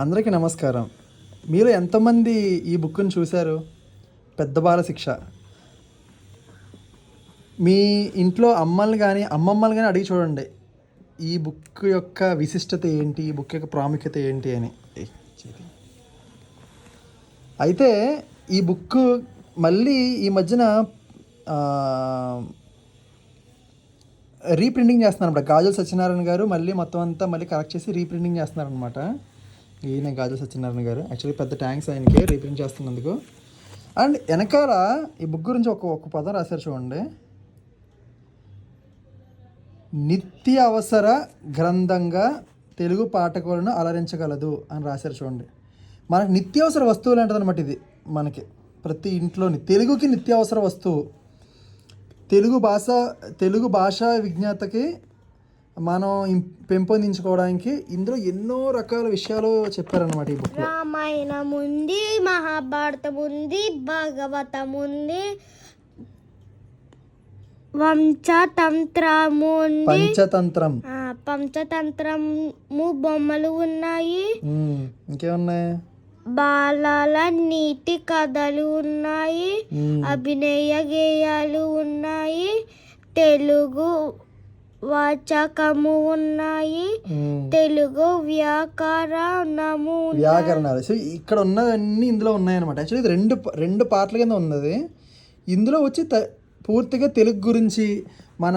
అందరికీ నమస్కారం. మీరు ఎంతమంది ఈ బుక్ను చూశారు? పెద్ద బాల శిక్ష. మీ ఇంట్లో అమ్మల్ని కానీ అమ్మమ్మలు కానీ అడిగి చూడండి. ఈ బుక్ యొక్క విశిష్టత ఏంటి? ఈ బుక్ యొక్క ప్రాముఖ్యత ఏంటి అని. అయితే ఈ బుక్ మళ్ళీ ఈ మధ్యన రీప్రింటింగ్ చేస్తున్నారు అనమాట గాజుల సత్యనారాయణ గారు మళ్ళీ మొత్తం అంతా మళ్ళీ కరెక్ట్ చేసి రీప్రింటింగ్ చేస్తున్నారు అనమాట ఈయన గాజుల సత్యనారాయణ గారు. యాక్చువల్లీ పెద్ద ట్యాంక్స్ ఆయనకి రీప్రింట్ చేస్తున్నందుకు. అండ్ వెనకాల ఈ బుక్ గురించి ఒక ఒక్క పదం రాశారు చూడండి. నిత్య అవసర గ్రంథంగా తెలుగు పాఠకులను అలరించగలదు అని రాశారు చూడండి. మనకి నిత్యావసర వస్తువులు అంటదనమాట ఇది మనకి. ప్రతి ఇంట్లోని తెలుగుకి నిత్యావసర వస్తువు. తెలుగు భాష తెలుగు భాషా విజ్ఞాతకి మనం పెంపొందించుకోవడానికి ఇందులో ఎన్నో రకాల విషయాలు చెప్పారన్నమాట ఈ బుక్లో రామాయణం ఉంది మహాభారతం ఉంది భాగవతం ఉంది వంశతంత్రము ఉంది. పంచతంత్రం. ఆ, పంచతంత్రము బొమ్మలు ఉన్నాయి. ఇంకేమున్నాయి? బాలల నీతి కథలు ఉన్నాయి. అభినయ గేయాలు ఉన్నాయి. తెలుగు వాచకము ఉన్నాయి. తెలుగు వ్యాకరణము. వ్యాకరణాలు. సో ఇక్కడ ఉన్నవన్నీ ఇందులో ఉన్నాయన్నమాట. యాక్చువల్లీ ఇది రెండు రెండు పాటల కింద ఉన్నది. ఇందులో వచ్చి పూర్తిగా తెలుగు గురించి మన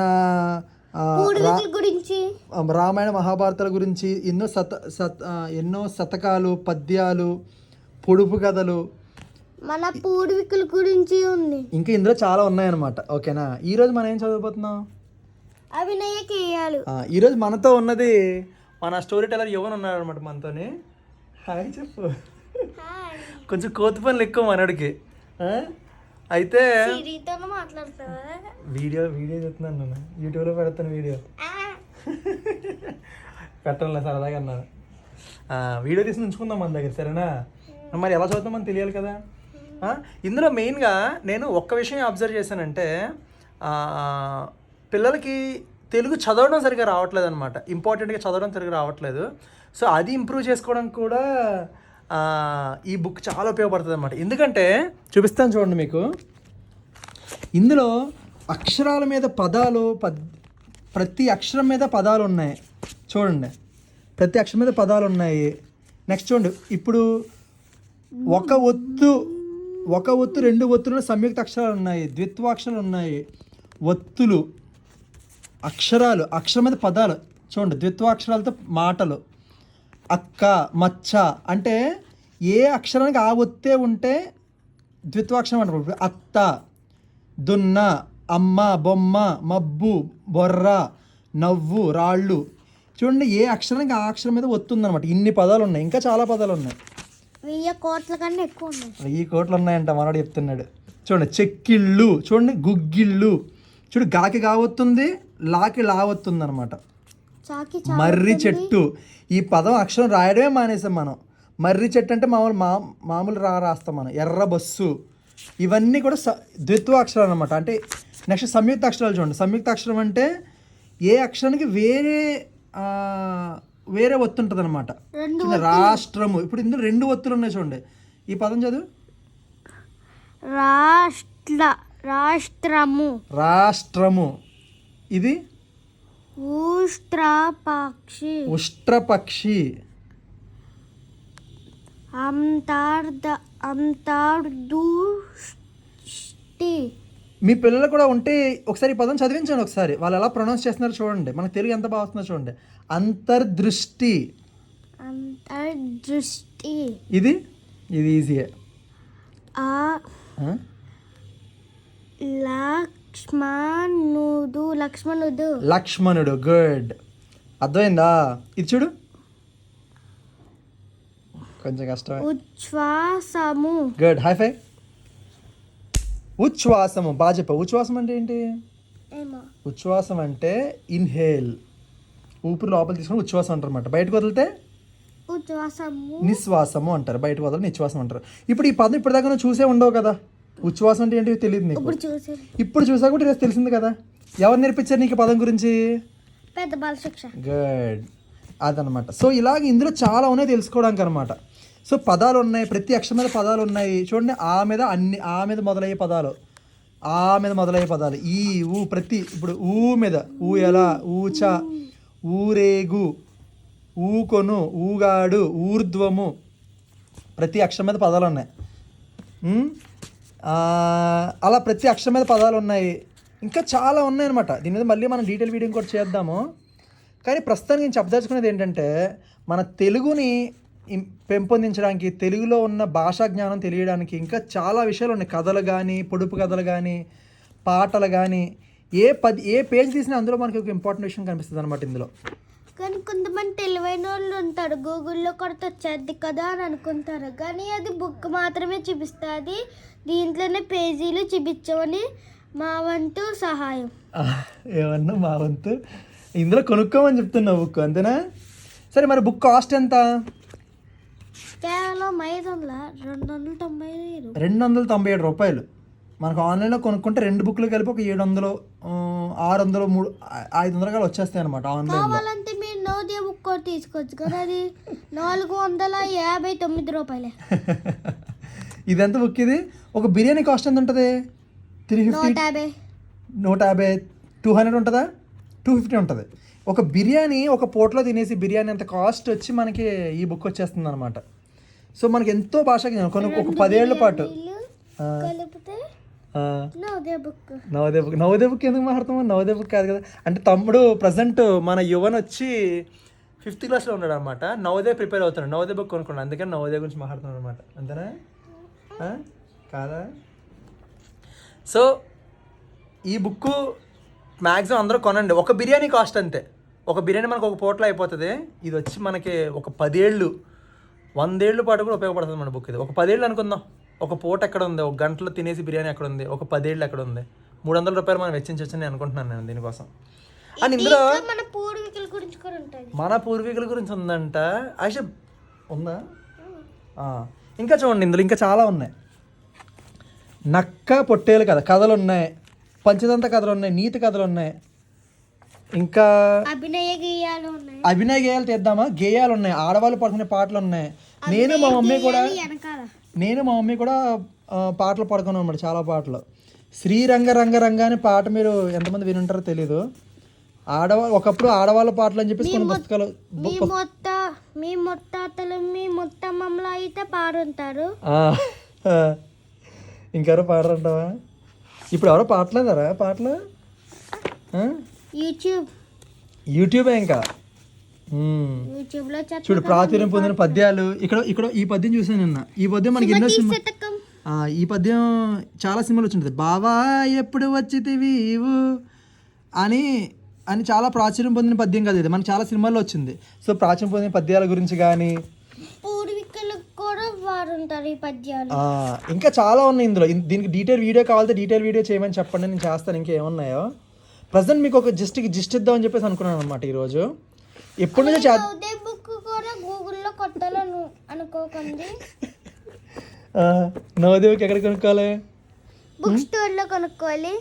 గురించి. రామాయణ మహాభారతాల గురించి ఎన్నో శత శత ఆ, ఎన్నో శతకాలు పద్యాలు పొడుపు కథలు. మన పూర్వీకుల గురించి ఉంది. ఇంకా ఇందులో చాలా ఉన్నాయన్నమాట. ఓకేనా ఈరోజు మనం ఏం చదవబోతున్నాం? అభినయ గేయాలు ఆ, ఈరోజు మనతో ఉన్నది మన స్టోరీ టెలర్ యువన్ ఉన్నాడు అనమాట మనతోని. హాయ్ చెప్పు. కొంచెం కోతి పనులు ఎక్కువ మనడికి? అయితే వీడియో వీడియో చెప్తున్నాను నేను. యూట్యూబ్లో పెడతాను వీడియో. పెట్టంలే సరదాగా అన్నాను. వీడియో తీసి ఉంచుకుందాం మన దగ్గర సరేనా? మరి ఎలా చదువుతామని తెలియాలి కదా. ఇందులో మెయిన్గా నేను ఒక్క విషయం అబ్జర్వ్ చేశానంటే పిల్లలకి తెలుగు చదవడం సరిగా రావట్లేదు అనమాట ఇంపార్టెంట్గా చదవడం సరిగా రావట్లేదు. సో అది ఇంప్రూవ్ చేసుకోవడం కూడా ఈ బుక్ చాలా ఉపయోగపడుతుంది అనమాట ఎందుకంటే చూపిస్తాను చూడండి మీకు. ఇందులో అక్షరాల మీద పదాలు పద్ ప్రతి అక్షరం మీద పదాలు ఉన్నాయి. చూడండి. ప్రతి అక్షరం మీద పదాలు ఉన్నాయి. నెక్స్ట్ చూడండి. ఇప్పుడు ఒక ఒత్తు ఒక ఒత్తు రెండు ఒత్తులు సంయుక్త అక్షరాలు ఉన్నాయి. ద్విత్వాక్షరాలు ఉన్నాయి. ఒత్తులు. అక్షరాలు అక్షరం మీద పదాలు. చూడండి ద్విత్వాక్షరాలతో మాటలు. అక్క మచ్చ అంటే ఏ అక్షరానికి ఆ ఒత్తే ఉంటే ద్విత్వాక్షరం అంటారు. అత్త దున్న అమ్మ బొమ్మ మబ్బు బొర్ర నవ్వు రాళ్ళు. చూడండి ఏ అక్షరానికి ఆ అక్షరం మీద ఒత్తుందన్నమాట ఇన్ని పదాలు ఉన్నాయి ఇంకా చాలా పదాలు ఉన్నాయి వెయ్యి కోట్ల కన్నా ఎక్కువ ఉన్నాయి. వెయ్యి కోట్లు ఉన్నాయంట మనోడు చెప్తున్నాడు. చూడండి చెక్కిళ్ళు. చూడండి గుగ్గిళ్ళు. చూడు గాకి కావత్తుంది లాకి లావత్తుంది అనమాట చాకి మర్రి చెట్టు. ఈ పదం అక్షరం రాయడమే మానేసాం మనం. మర్రి చెట్టు అంటే మామూలు మా మామూలు రా రాస్తాం మనం. ఎర్ర బస్సు. ఇవన్నీ కూడా స ద్విత్వ అక్షరాలు అనమాట అంటే నెక్స్ట్ సంయుక్త అక్షరాలు చూడండి. సంయుక్త అక్షరం అంటే ఏ అక్షరానికి వేరే వేరే ఒత్తు ఉంటుంది అనమాట రాష్ట్రము. ఇప్పుడు ఇందులో రెండు ఒత్తులు ఉన్నాయి చూడండి. ఈ పదం చదువు. రాష్ట్ర రాష్ట్రము. రాష్ట్రము. ఇది? ఉష్ట్రపక్షి. ఉష్ట్రపక్షి. అంతర్ద అంతర్దృష్టి. మీ పిల్లలు కూడా ఉంటే ఒకసారి ఈ పదం చదివించండి ఒకసారి. వాళ్ళు ఎలా ప్రొనౌన్స్ చేస్తున్నారో చూడండి. మనకు తెలుగు ఎంత బాగా వస్తుందో చూడండి. అంతర్దృష్టి. అంతర్దృష్టి. ఇది? ఇది ఈజీయే ఆ. ఆ? లక్ష్మణుడు లక్ష్మణుడు. లక్ష్మణుడు గుడ్ అర్థమైందా? ఇది చూడు. కొంచెం కష్టమే. ఉచ్ఛ్వాసము. గుడ్ హై ఫై ఉచ్ఛ్వాసము. బాగా చెప్పా. ఉచ్ఛ్వాసం అంటే ఏంటి? ఉచ్ఛ్వాసం అంటే ఇన్హేల్ ఊపిరి లోపల తీసుకుని ఉచ్ఛ్వాసం అంటారు అనమాట బయటకు వదిలితే? నిశ్వాసము అంటారు. బయటకు వదలని నిశ్వాసం అంటారు. ఇప్పుడు ఈ పదం ఇప్పటిదాకా నువ్వు చూసే ఉండవు కదా. ఉచ్ఛ్వాసం అంటే ఏంటి తెలియదు నీకు. ఇప్పుడు చూసి. కూడా ఈరోజు తెలిసింది కదా. ఎవరు నేర్పించారు నీకు పదం గురించి? పెద్ద బాల శిక్ష గుడ్ అదనమాట. సో ఇలాగ ఇందులో చాలా ఉన్నాయి తెలుసుకోవడానికి అనమాట సో పదాలు ఉన్నాయి ప్రతి అక్షరం మీద పదాలు ఉన్నాయి. చూడండి ఆ మీద అన్ని ఆ మీద మొదలయ్యే పదాలు. ఆ మీద మొదలయ్యే పదాలు. ఈ ఊ ప్రతి ఇప్పుడు ఊ మీద ఊ ఎలా ఊచ ఊరేగు ఊకొను ఊగాడు ఊర్ధ్వము ప్రతి అక్షరం మీద పదాలు ఉన్నాయి. అలా ప్రతి అక్షరం మీద పదాలు ఉన్నాయి. ఇంకా చాలా ఉన్నాయి అనమాట దీని మీద మళ్ళీ మనం డీటెయిల్ వీడియో కూడా చేద్దాము. కానీ ప్రస్తుతానికి నేను చెప్పదలుచుకునేది ఏంటంటే మన తెలుగుని పెంపొందించడానికి తెలుగులో ఉన్న భాషా జ్ఞానం తెలియడానికి ఇంకా చాలా విషయాలు ఉన్నాయి. కథలు కానీ పొడుపు కథలు కానీ పాటలు కానీ ఏ పది ఏ పేజ్ తీసినా అందులో మనకి ఒక ఇంపార్టెంట్ విషయం కనిపిస్తుంది అనమాట ఇందులో. కానీ కొంతమంది తెలివైన వాళ్ళు ఉంటారు. గూగుల్లో కొడితే వచ్చేది కదా అని అనుకుంటారు. కానీ అది బుక్ మాత్రమే చూపిస్తుంది. దీంట్లోనే పేజీలు చూపించమని మా వంతు సహాయం. ఏమన్నా మా వంతు? ఇందులో కొనుక్కోమని చెప్తున్నావు బుక్ అంతేనా? సరే మరి బుక్ కాస్ట్ ఎంత? కేవలం ఐదు వందల రెండు వందల తొంభై ఐదు రెండు వందల తొంభై ఏడు రూపాయలు. మనకు ఆన్లైన్లో కొనుక్కుంటే రెండు బుక్లు కలిపి ఒక ఏడు వందలు ఆరు వందలు మూడు ఐదు వందలు కాదు వచ్చేస్తాయి అనమాట కావాలంటే మీరు నవోదయ బుక్ తీసుకోవచ్చు కానీ అది? నాలుగు వందల యాభై తొమ్మిది రూపాయలే. ఇది ఎంత బుక్ ఇది ఒక బిర్యానీ కాస్ట్ ఎంత ఉంటుంది? త్రీ ఫిఫ్టీ నూట యాభై టూ హండ్రెడ్ ఉంటుందా? టూ ఫిఫ్టీ ఉంటుంది. ఒక బిర్యానీ ఒక పూటలో తినేసి బిర్యానీ అంత కాస్ట్ వచ్చి మనకి ఈ బుక్ వచ్చేస్తుంది అనమాట సో మనకి ఎంతో భాష. కొన్ని ఒక పదేళ్ళ పాటు. నవోదయ బుక్. నవోదయ బుక్. ఎందుకు మాట్లాడతాము నవోదయ బుక్ కాదు కదా. అంటే తమ్ముడు ప్రజెంట్ మన యువన్ వచ్చి ఫిఫ్త్ క్లాస్లో ఉన్నాడు అనమాట నవోదయ ప్రిపేర్ అవుతున్నాడు. నవోదయ బుక్ కొనుక్కున్నాడు. అందుకని నవోదయ గురించి మాట్లాడుతున్నాడు అనమాట అంతేనా? కాదా? సో ఈ బుక్ మ్యాక్సిమం అందరూ కొనండి. ఒక బిర్యానీ కాస్ట్ అంతే. ఒక బిర్యానీ మనకు ఒక పూటలో అయిపోతుంది. ఇది వచ్చి మనకి ఒక పదేళ్ళు వందేళ్ళు పాటు కూడా ఉపయోగపడుతుంది మన బుక్ ఇది. ఒక పదేళ్ళు అనుకుందాం. ఒక పూట ఎక్కడ ఉంది ఒక గంటలో తినేసి బిర్యానీ ఎక్కడ ఉంది ఒక పదేళ్ళు ఎక్కడ ఉంది మూడు వందల రూపాయలు మనం వెచ్చించవచ్చని నేను అనుకుంటున్నాను నేను దీనికోసం. అండ్ ఇందులో మన పూర్వీకుల గురించి కూడా ఉంటుంది. మన పూర్వీకుల గురించి ఉందంట. ఆశ ఉందా? ఆ, ఇంకా చూడండి ఇందులో ఇంకా చాలా ఉన్నాయి. నక్క పొట్టేలు కథ కథలు ఉన్నాయి పంచదంత కథలు ఉన్నాయి నీతి కథలు ఉన్నాయి ఇంకా అభినయ గేయాలు ఉన్నాయి. అభినయ గేయాలు తీద్దామా? గేయాలు ఉన్నాయి ఆడవాళ్ళు పడుకునే పాటలు ఉన్నాయి నేను మా మమ్మీ కూడా నేను మా మమ్మీ కూడా పాటలు పడుకున్నాం అన్నమాట చాలా పాటలు. శ్రీరంగ రంగ రంగ అనే పాట మీరు ఎంతమంది వినుంటారో తెలీదు. ఆడవాళ్ళు ఒకప్పుడు ఆడవాళ్ళ పాటలు అని చెప్పేసి కొన్ని పుస్తకాలు మీ మొత్త మీ మొత్తాతలు మీ మొత్తమ్మలు అయితే పాడుంటారు. ఇంకెవరో పాడరంటావా? ఇప్పుడు ఎవరో పాటలేదారా పాటలు? యూట్యూబ్. యూట్యూబే ఇంకా? చూడు ప్రాచుర్యం పొందిన పద్యాలు. ఇక్కడ ఇక్కడ ఈ పద్యం చూసాను నిన్న. ఈ పద్యం మనకి ఎన్నో సినిమా ఈ పద్యం చాలా సినిమాలు వచ్చింటుంది. బావా ఎప్పుడు వచ్చితివి అని అని చాలా ప్రాచుర్యం పొందిన పద్యం కదా ఇది. మనకి చాలా సినిమాల్లో వచ్చింది. సో ప్రాచుర్యం పొందిన పద్యాల గురించి కానీ పూర్వీకులకు కూడా వాడుంటారు ఈ పద్యాలు. ఆ, ఇంకా చాలా ఉన్నాయి ఇందులో. దీనికి డీటెయిల్ వీడియో కావాలంటే డీటెయిల్ వీడియో చేయమని చెప్పండి. నేను చేస్తాను. ఇంకా ఏమున్నాయో? ప్రజెంట్ మీకు ఒక జస్ట్ జిస్ట్ ఇద్దామని చెప్పేసి అనుకున్నాను అనమాట ఈరోజు. ఎప్పటి నుంచో బుక్ కూడా గూగుల్లో కొట్టాలను అనుకోకండి. నవదేవికి ఎక్కడ కొనుక్కోవాలి? బుక్ కొనుక్కోవాలి.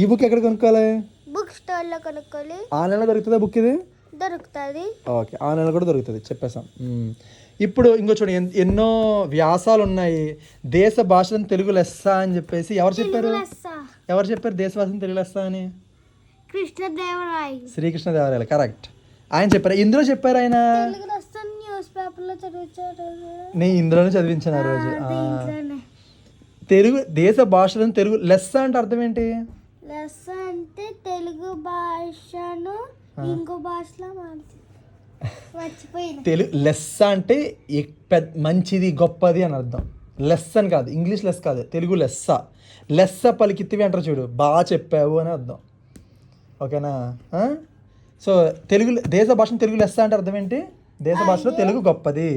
ఈ బుక్ ఎక్కడ కొనుక్కోవాలి? బుక్ స్టోర్లో కొనుక్కోవాలి ఆన్లైన్లో దొరుకుతుందా బుక్ ఇది? దొరుకుతుంది. ఓకే ఆన్లైన్లో కూడా దొరుకుతుంది చెప్పేసాం మ్మ్. ఇప్పుడు ఇంకో చూడండి ఎన్- ఎన్నో వ్యాసాలు ఉన్నాయి దేశ భాషలను తెలుగు లెస్స అని చెప్పేసి ఎవరు చెప్పారు. ఎవరు చెప్పారు దేశ భాషను తెలుగు లెస్స అని? కృష్ణదేవరాయ. శ్రీకృష్ణదేవరాయలు కరెక్ట్. ఆయన చెప్పారు ఇందులో చెప్పారు ఆయన? తెలుగు లెస్స న్యూస్ పేపర్లో చదివించారు నేను ఇందులోనే చదివించాను ఆ రోజు. ఆ. తెలుగు దేశ భాషలను తెలుగు లెస్స అంటే అర్థం ఏంటి? లెస్స అంటే తెలుగు భాషను ఇంకో భాషలో మార్చి. తెలుగు లెస్స అంటే మంచిది గొప్పది అని అర్థం. లెస్ అని కాదు ఇంగ్లీష్ లెస్ కాదు తెలుగు లెస్స. లెస్స పలికిత్తివి అంటారు చూడు బాగా చెప్పావు అని అర్థం. ఓకేనా? సో తెలుగు దేశ భాషను తెలుగు లెస్స అంటే అర్థం ఏంటి? దేశ భాషలో తెలుగు గొప్పది.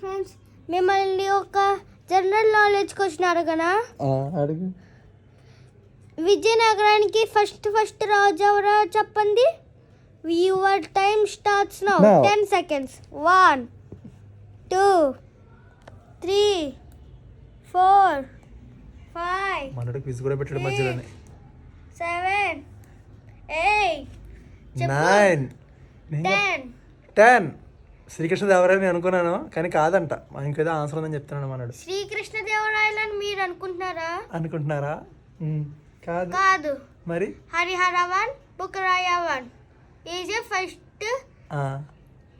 ఫ్రెండ్స్ మిమ్మల్ని ఒక జనరల్ నాలెడ్జ్ క్వశ్చన్ అడగనా? అడుగు. విజయనగరానికి ఫస్ట్ ఫస్ట్ రాజు ఎవరో చెప్పండి? Your time starts now Now. Ten seconds one two three four five మనోడు క్విజ్ కూడా పెట్టాడు మధ్యలోనే. Seven eight nine ten ten శ్రీకృష్ణదేవరాయని అనుకున్నాను కానీ కాదంట. మా ఇంకేదో ఆన్సర్ ఉందని చెప్తున్నాను మనడు శ్రీకృష్ణదేవరాయలని మీరు అనుకుంటున్నారా? అనుకుంటున్నారా? మ్మ్. కాదు. కాదు. మరి? హరిహరవన్ బుకరాయవన్. ఈజ్ ఏ ఫస్ట్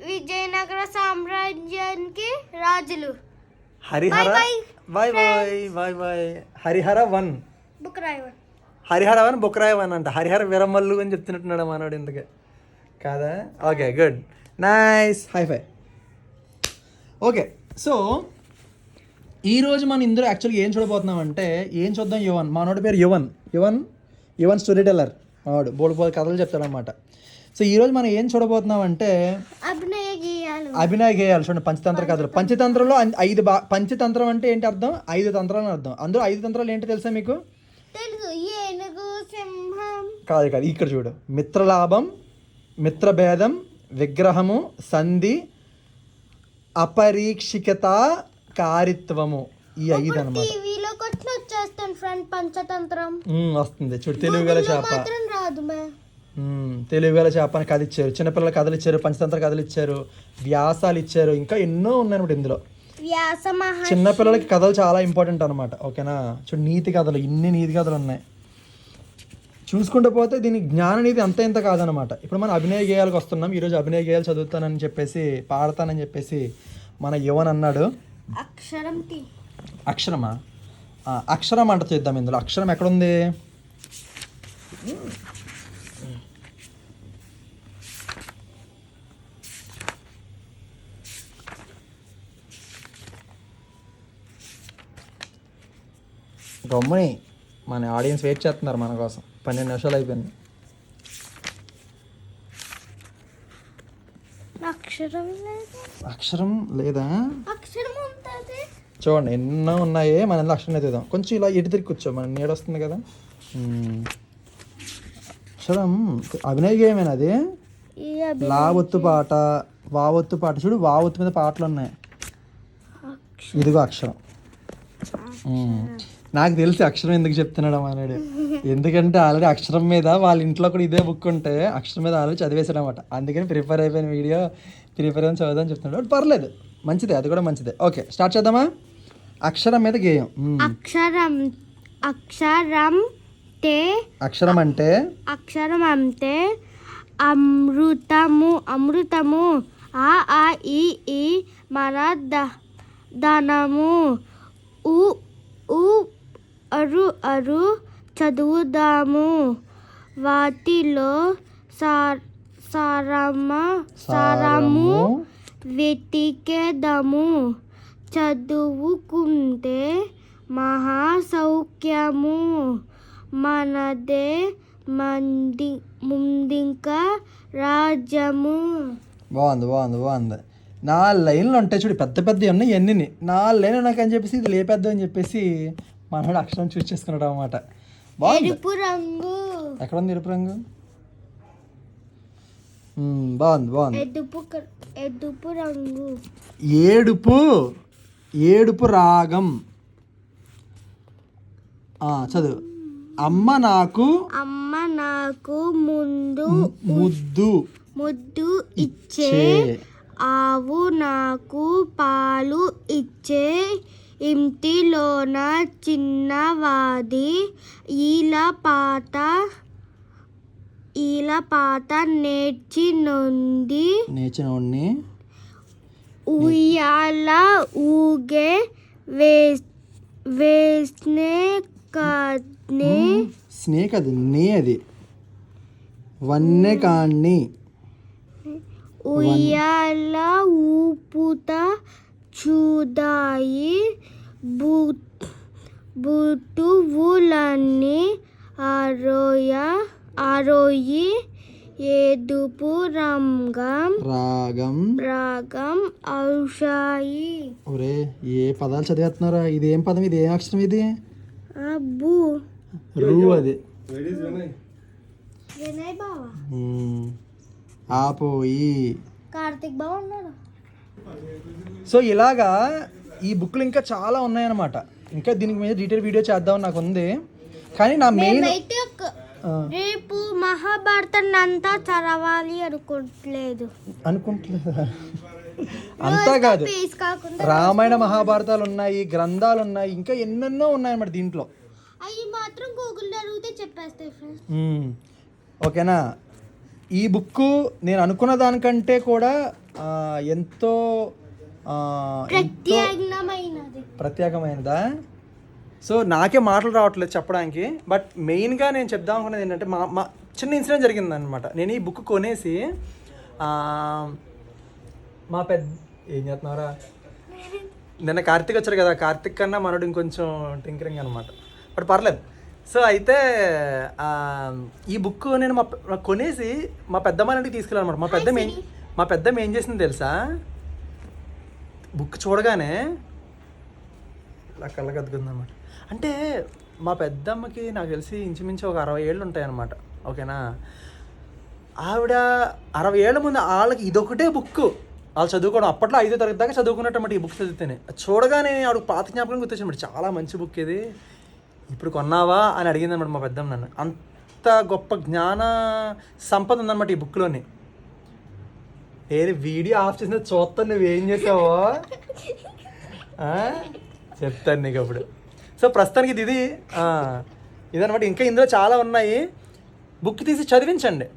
విజయనగర సామ్రాజ్యానికి రాజులు. Harihara Bye bye bye bye bye Harihara one బుకరాయవన్. Harihara one Bukkaraya one అంట. హరిహర వీరమల్లు అని చెప్తున్నట్టున్నాడు మనోడు ఇందుకే కాదా? Okay good nice hi-fi okay so ఈరోజు మనం ఇందులో యాక్చువల్గా ఏం చూడబోతున్నాం అంటే ఏం చూద్దాం యువన్? మనోడి పేరు యువన్. యువన్? యువన్ స్టోరీ టెల్లర్ వాడు బోడు బోడు కథలు చెప్తాడనమాట సో ఈరోజు మనం ఏం చూడబోతున్నాం అంటే అభినయ గేయాలు. చూడండి పంచతంత్ర కథలు. పంచతంత్రంలో ఐదు బా పంచతంత్రం అంటే ఏంటి అర్థం? ఐదు తంత్రాలు అని అర్థం. అందులో ఐదు తంత్రాలు ఏంటి తెలుసా మీకు? కాదు కాదు. ఇక్కడ చూడు. మిత్రలాభం మిత్రభేదం విగ్రహము సంధి అపరీక్షికత కారిత్వము ఈ ఐదు అనమాట టీవీలో కొట్టిన వచ్చేస్తాను ఫ్రెండ్ పంచతంత్రం. వస్తుంది. చూడు తెలుగు గల చేప. రాదు తెలుగు గల చేప అని కథ ఇచ్చారు చిన్నపిల్లల కథలు ఇచ్చారు పంచతంత్ర కథలు ఇచ్చారు వ్యాసాలు ఇచ్చారు ఇంకా ఎన్నో ఉన్నాయన్నమాట ఇందులో. చిన్నపిల్లలకి కథలు చాలా ఇంపార్టెంట్ అనమాట ఓకేనా? చూడు నీతి కథలు ఇన్ని నీతి కథలు ఉన్నాయి. చూసుకుంటూ పోతే దీని జ్ఞాన నీతి అంత ఇంత కాదనమాట ఇప్పుడు మనం అభినయ గేయాలకు వస్తున్నాం. ఈరోజు అభినయ గేయాలు చదువుతానని చెప్పేసి పాడతానని చెప్పేసి మన యువన్ అన్నాడు. అక్షరం టీ. అక్షరమా? అక్షరం అంట చేద్దాం ఇందులో. అక్షరం ఎక్కడుంది? గమ్ముని మన ఆడియన్స్ వెయిట్ చేస్తున్నారు మన కోసం. పన్నెండు నిమిషాలు అయిపోయింది. అక్షరం లేదు? అక్షరం లేదా? అక్షరం ఉంటుంది. చూడండి ఎన్నో ఉన్నాయి మన అక్షరం ఎత్తుదాం కొంచెం ఇలా ఇటు తిరిగి కూర్చో మన నీడ వస్తుంది కదా. అక్షరం అభినయ గేమేనా అది? లావొత్తు పాట వావొత్తు పాట. చూడు వావొత్తు మీద పాటలు ఉన్నాయి. ఇదిగో అక్షరం. నాకు తెలిసి అక్షరం ఎందుకు చెప్తున్నాడు అన్నాడు ఎందుకంటే ఆల్రెడీ అక్షరం మీద వాళ్ళ ఇంట్లో కూడా ఇదే బుక్ ఉంటే అక్షరం మీద ఆల్రెడీ చదివేశాడు అనమాట అందుకని ప్రిపేర్ అయిపోయిన వీడియో అయిన చదువుదాం చెప్తున్నాడు. పర్లేదు. మంచిదే అది కూడా మంచిదే. ఓకే స్టార్ట్ చేద్దామా? అక్షరం మీద గేయం. అక్షరం అక్షరం తే అక్షరం అంటే? అక్షరం అంటే అమృతము అమృతము ఆ ఆ ఈ ఈ మన ద ధనము ఉ ఉ అరు అరు చదువుదాము. వాటిలో సార్ సారమ సారము వెతికేదము. చదువుకుంటే మహాసౌఖ్యము. మనదే మంది ముందింక రాజ్యము. బాగుంది బాగుంది బాగుంది. నాలుగు లైన్లు ఉంటాయి చూడు పెద్ద పెద్ద ఉన్నాయి ఎన్ని నాలుగు లైన్లు నాకు అని చెప్పేసి ఇది లేపెద్దు అని చెప్పేసి మనోడు అక్షరం చూస్ చేసుకున్నాడు అనమాట ఎరుపు రంగు. ఎక్కడ ఉంది ఎరుపు రంగు? బాగుంది బాగుంది. ఎదుపు రంగు. ఏడుపు ఏడుపు రాగం. చదువు. అమ్మ నాకు అమ్మ నాకు ముందు ముద్దు ముద్దు ఇచ్చే ఆవు నాకు పాలు ఇచ్చే. ఇంటిలోన చిన్నవాది ఈల పాట ఈల పాట నేర్చి నొంది నేర్చినోడిని ఉయ్యాల ఊగే వేస్ వేస్నే కద్నే స్నేక్ అది నే అది వన్నె కాణ్ణి ఉయ్యాల ఊపుత చూదాయి. బు- బుటువులన్నీ ఆరోయ ఆరోయి ఏదుపు రంగం రాగం. రాగం ఔషాయి. ఒరే ఏ పదాలు చదివేస్తున్నారా? ఇది ఏం పదం? ఇది ఏం అక్షరం ఇది? అబ్బు. రూ అది. వినయ్. బావా? మ్మ్. ఆపోయి. కార్తిక్ బావ ఉన్నాడు? సో ఇలాగా ఈ బుక్లు ఇంకా చాలా ఉన్నాయన్నమాట. ఇంకా దీనికి మీద డీటెయిల్ వీడియో చేద్దామని నాకు ఉంది. కానీ నా మెయిన్ రేపు మహాభారతాన్ని అంతా చదవాలి అనుకోవట్లేదు అనుకుంటలేదా? అంతా కాదు. రామాయణ మహాభారతాలు ఉన్నాయి గ్రంథాలు ఉన్నాయి ఇంకా ఎన్నెన్నో ఉన్నాయన్నమాట దీంట్లో. అవి మాత్రం గూగుల్లో అడిగితే చెప్పేస్తాయి ఫ్రెండ్స్. ఓకేనా? ఈ బుక్ నేను అనుకున్న దానికంటే కూడా ఎంతో ప్రత్యేకమైనదా? సో నాకే మాటలు రావట్లేదు చెప్పడానికి బట్ మెయిన్గా నేను చెప్దాం అనుకున్నది ఏంటంటే మా మా చిన్న ఇన్సిడెంట్ జరిగిందనమాట నేను ఈ బుక్ కొనేసి మా పెద్ద ఏం చేస్తున్నారా నిన్న కార్తీక్ వచ్చారు కదా కార్తీక్ కన్నా మనోడు ఇంకొంచెం టింకరింగ్ అనమాట బట్ పర్లేదు. సో అయితే ఈ బుక్ నేను మా కొనేసి మా పెద్దమ్మ ఇంటికి తీసుకెళ్ళాను అనమాట మా పెద్దమ్మ ఏం మా పెద్దమ్మ ఏం చేసింది తెలుసా? బుక్ చూడగానే ఇలా కళ్ళకద్దుకుందన్నమాట అంటే మా పెద్దమ్మకి నాకు తెలిసి ఇంచుమించు ఒక అరవై ఏళ్ళు ఉంటాయన్నమాట. ఓకేనా? ఆవిడ అరవై ఏళ్ళ ముందు వాళ్ళకి ఇదొకటే బుక్. వాళ్ళు చదువుకోవడం అప్పట్లో ఐదో తరగతి దాకా చదువుకున్నట్టు ఈ బుక్ చదివితేనే. చూడగానే ఆవిడ పాత జ్ఞాపకం గుర్తొచ్చింది చాలా మంచి బుక్ ఇది. ఇప్పుడు కొన్నావా అని అడిగింది అనమాట మా పెద్దమ్మ నన్ను. అంత గొప్ప జ్ఞాన సంపద ఉందన్నమాట ఈ బుక్లోని. ఏది వీడియో ఆఫ్ చేసిన చూస్తాను నువ్వేం చేసావో? ఆ? చెప్తాను నీకు అప్పుడు. సో ప్రస్తుతానికి ఇది ఇది ఇదనమాట ఇంకా ఇందులో చాలా ఉన్నాయి. బుక్ తీసి చదివించండి.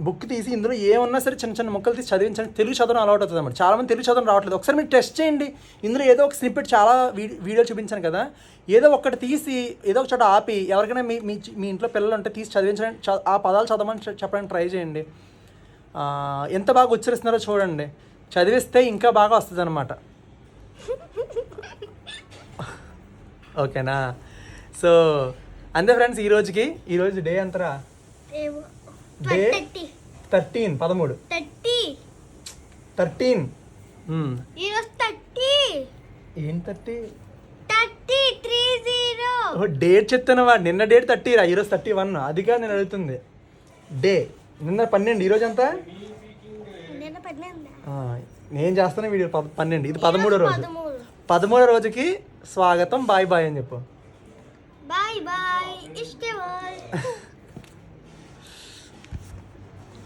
బుక్ తీసి ఇందులో ఏమన్నా సరే చిన్న చిన్న ముక్కలు తీసి చదివించండి. తెలుగు చదవడం అలవాటు అవుతుంది అన్నమాట. చాలామంది తెలుగు చదవడం రావట్లేదు. ఒకసారి మీరు టెస్ట్ చేయండి. ఇందులో ఏదో ఒక స్నిప్పెట్ చాలా వీడి- వీడియో చూపించాను కదా. ఏదో ఒకటి తీసి ఏదో ఒక చోట ఆపి ఎవరికైనా మీ మీ మీ ఇంట్లో పిల్లలు ఉంటే తీసి చదివించడానికి ఆ పదాలు చదవమని చెప్పడానికి ట్రై చేయండి. ఎంత బాగా ఉచ్చరిస్తున్నారో చూడండి. చదివిస్తే ఇంకా బాగా వస్తుంది అనమాట ఓకేనా? సో అంతే ఫ్రెండ్స్ ఈ రోజుకి ఈరోజు డే ఎంతరా ఏమో. Day thirty. థర్టీన్ పదమూడు. థర్టీ. థర్టీన్. ఏం థర్టీ? డేట్ చెప్తున్నావా? నిన్న డేట్ థర్టీ రా ఈరోజు థర్టీ వన్. అది కాదు నేను అడుగుతుంది. డే. నిన్న పన్నెండు. ఈరోజు ఎంత? నేను పన్నెండు. ఆ, నేను చేస్తున్న వీడియో పన్నెండు. ఇది పదమూడో రోజు. పదమూడో రోజుకి స్వాగతం బాయ్ బాయ్ అని చెప్పు. Bye bye ఇష్టే